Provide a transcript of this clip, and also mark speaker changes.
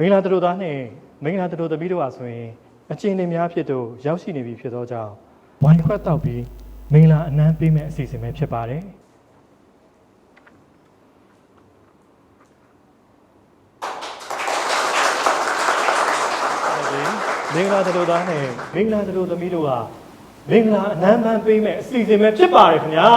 Speaker 1: မင်္ဂလာတို့သားနဲ့မင်္ဂလာတို့သမီးတို့ဟာဆိုရင်အချင်းတွေများဖြစ်တို့ရောက်ရှိနေပြီဖြစ်သောကြောင့်ဝိုင်းခွက်တောက်ပြီးမင်္ဂလာအနမ်းပေးမဲ့အစီအစဉ်ပဲဖြစ်ပါတယ်မင်္ဂလာတို့သားနဲ့မင်္ဂလာတို့သမီးတို့ဟာမင်္ဂလာအနမ်းပန်းပေးမဲ့အစီအစဉ်ပဲဖြစ်ပါတယ်ခင်ဗျာ